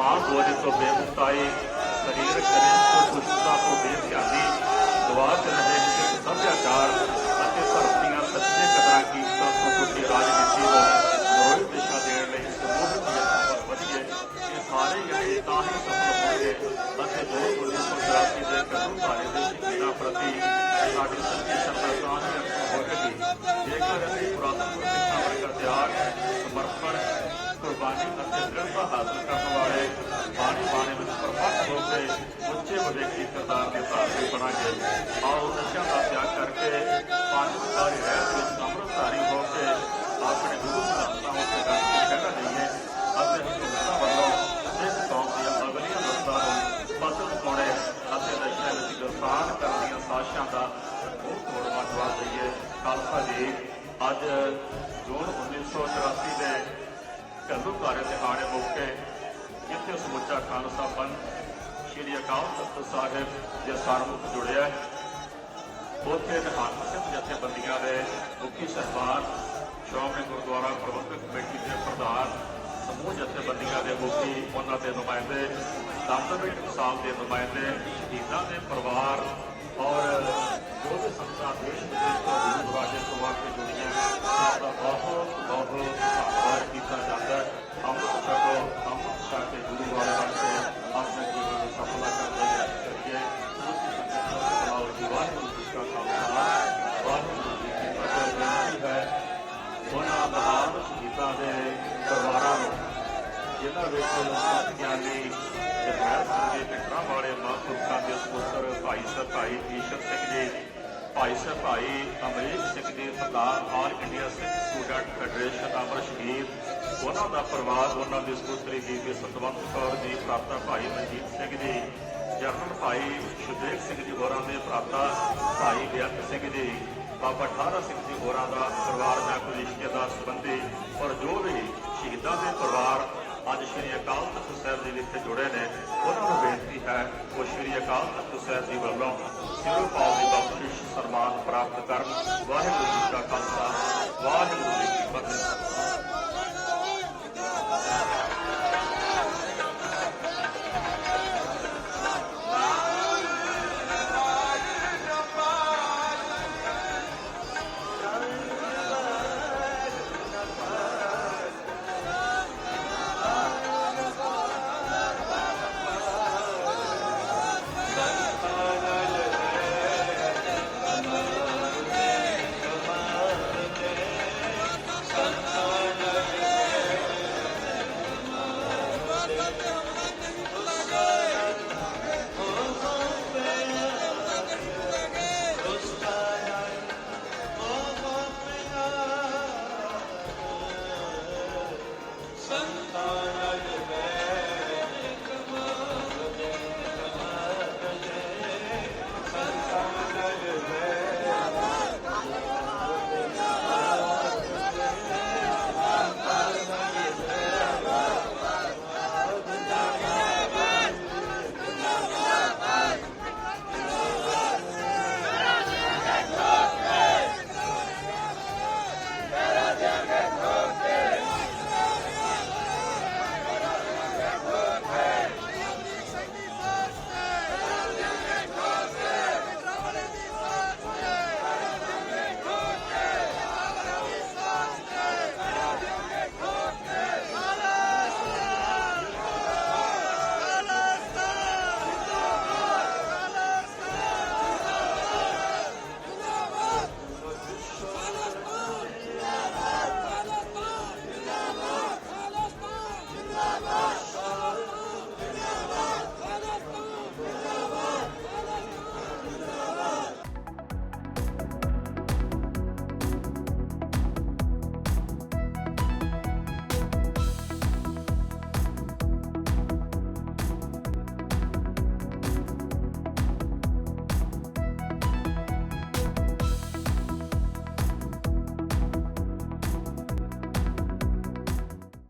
ਮਾਂ ਬੋਝ ਤੋਂ ਬੇਮੁਕਤਾਈ ਸਰੀਰਕ ਸ਼ਰੀਰ ਤੋਂ ਸੁਸਤਤਾ ਤੋਂ ਬੇਧਿਆਨੀ ਦੁਆਰ ਚ ਰਹੇ ਸਿੱਖ ਸੱਭਿਆਚਾਰ ਅਤੇ ਧਰਮ ਦੀਆਂ ਸੱਚੀਆਂ ਕਦਰਾਂ ਕੀਮਤਾਂ ਤੋਂ ਟੁੱਟੀ ਰਾਜਨੀਤੀ ਨੂੰ ਮੋੜ ਦਿਸ਼ਾ ਦੇਣ ਲਈ ਸਮੂਹਿਕ ਯਤਨ ਵਧੀਏ। ਇਹ ਸਾਰੇ ਜਿਹੜੇ ਤਾਂ ਹੀ ਸਫਲ ਹੋਣਗੇ ਅਤੇ ਜੋ 1984 ਦੇ ਕਦਮ ਧਾਰੇ ਦੇ ਸ਼ਹੀਦਾਂ ਪ੍ਰਤੀ ਸਾਡੀ ਸੱਚੀ ਉੱਚੇ ਵਿਵੇਕੀ ਕਰਤਾਰ ਦੇ ਧਾਰਨੀ ਬਣਾਂਗੇ ਆਓ ਨਸ਼ਿਆਂ ਦਾ ਤਿਆਗ ਕਰਕੇ ਪੰਜ ਵਿਚਾਰੀ ਰਹਿਤ ਵਿੱਚ ਅੰਮ੍ਰਿਤਧਾਰੀ ਹੋ ਕੇ ਆਪਣੇ ਗੁਰੂ ਸਿਧਾਂਤਾਂ ਉੱਤੇ ਡਟ ਕੇ ਖੜਾ ਲਈਏ ਅਤੇ ਹਕੂਮਤਾਂ ਵੱਲੋਂ ਸਿੱਖ ਕੌਮ ਦੀਆਂ ਅਗਲੀਆਂ ਨਸਲਾਂ ਨੂੰ ਬਦਲ ਪਾਉਣੇ ਅਤੇ ਨਸ਼ਿਆਂ ਵਿੱਚ ਗ੍ਰਿਫਤਾਰ ਕਰਨ ਦੀਆਂ ਸਾਜ਼ਿਸ਼ਾਂ ਦਾ ਮੂੰਹ ਤੋੜਵਾ ਜਵਾਬ ਦਈਏ ਖਾਲਸਾ ਜੀ ਅੱਜ ਜੂਨ 1984 ਦੇ ਘੱਲੂ ਘਾਰੇ ਦੇ ਆੜੇ ਮੌਕੇ ਜਿੱਥੇ ਸਮੁੱਚਾ ਖਾਲਸਾ ਪੰਥ ਸ਼੍ਰੀ ਅਕਾਲ ਤਖਤ ਸਾਹਿਬ ਦੇ ਸਰਮੁਖ ਜੁੜਿਆ ਹੈ। ਉੱਥੇ ਨਿਹੰਗ ਸਿੰਘ ਜਥੇਬੰਦੀਆਂ ਦੇ ਮੁਖੀ ਸਰਦਾਰ ਸ਼੍ਰੋਮਣੀ ਗੁਰਦੁਆਰਾ ਪ੍ਰਬੰਧਕ ਕਮੇਟੀ ਦੇ ਪ੍ਰਧਾਨ, ਸਮੂਹ ਜਥੇਬੰਦੀਆਂ ਦੇ ਮੁਖੀ, ਉਹਨਾਂ ਦੇ ਨੁਮਾਇੰਦੇ, ਦਮਦਮੀ ਸਾਹਿਬ ਦੇ ਨੁਮਾਇੰਦੇ, ਸ਼ਹੀਦਾਂ ਦੇ ਪਰਿਵਾਰ ਔਰ ਜੋ ਵੀ ਸੰਗਤਾਂ ਦੇਸ਼ ਵਿਦੇਸ਼ ਤੋਂ ਗੁਰੂ ਰਾਜੇ ਤੋਂ ਆ ਕੇ ਜੁੜੀਆਂ ਸਭ ਦਾ ਬਹੁਤ ਬਹੁਤ ਧੰਨਵਾਦ ਕੀਤਾ ਜਾਂਦਾ ਹੈ ਅੰਮ੍ਰਿਤ ਛਕੋ ਅੰਮ੍ਰਿਤ ਛਕ ਕੇ ਗੁਰੂ ਵਾਲੇ ਬਣ ਕੇ ਆਪਣੇ ਜੀਵਨ ਨੂੰ ਸਫਲ ਕਰਦੇ ਕਰੀਏ ਤੁਸੀਂ ਸੰਗਤਾਂ ਨੂੰ ਬੁਲਾਓ ਜੀ ਵਾਹਿਗੁਰੂ ਜੀ ਕਾ ਖਾਲਸਾ ਵਾਹਿਗੁਰੂ ਜੀ ਕੀ ਫਤਿਹ ਬੇਨਤੀ ਹੈ ਉਹਨਾਂ ਮਹਾਨ ਸ਼ਹੀਦਾਂ ਦੇ ਪਰਿਵਾਰਾਂ ਨੂੰ ਜਿਨ੍ਹਾਂ ਵਿੱਚ ਸਤ ਗਿਆਨੀ ਜਰਨੈਲ ਸਿੰਘ ਜੀ ਟਿਕਰਾਂ ਵਾਲੇ ਮਹਾਂਪੁਰਖਾਂ ਦੇ ਸਪੁੱਤਰ ਭਾਈ ਸਾਹਿਬ ਭਾਈ ਈਸ਼ਰ ਸਿੰਘ ਜੀ ਭਾਈ ਸਾਹਿਬ ਭਾਈ ਅਮਰੀਕ ਸਿੰਘ ਜੀ ਪ੍ਰਧਾਨ all India Sikh student federation ਅਮਰ ਸ਼ਹੀਦ ਉਹਨਾਂ ਦਾ ਪਰਿਵਾਰ ਉਹਨਾਂ ਦੇ ਸਪੁੱਤਰੀ ਬੀਬੀ ਸਤਵੰਤ ਕੌਰ ਜੀ ਪ੍ਰਾਪਤਾ ਭਾਈ ਮਨਜੀਤ ਸਿੰਘ ਜੀ ਜਰਨਲ ਭਾਈ ਸ਼ੁਦੇਵ ਸਿੰਘ ਜੀ ਹੋਰਾਂ ਦੇ ਭਰਾਤਾ ਭਾਈ ਬਿਆਨ ਸਿੰਘ ਜੀ ਬਾਬਾ ਠਾਰਾ ਸਿੰਘ ਜੀ ਹੋਰਾਂ ਦਾ ਪਰਿਵਾਰ ਦਾ ਕੋਈ ਰਿਸ਼ਤੇਦਾਰ ਸੰਬੰਧੀ ਔਰ ਜੋ ਵੀ ਸ਼ਹੀਦਾਂ ਦੇ ਪਰਿਵਾਰ ਅੱਜ ਸ਼੍ਰੀ ਅਕਾਲ ਤਖਤ ਸਾਹਿਬ ਦੇ ਵਿੱਚ ਜੁੜੇ ਨੇ, ਉਹਨਾਂ ਨੂੰ ਬੇਨਤੀ ਹੈ, ਉਹ ਸ਼੍ਰੀ ਅਕਾਲ ਤਖਤ ਸਾਹਿਬ ਜੀ ਵੱਲੋਂ ਸਿਰੋਂ ਪਾਉ ਦੀ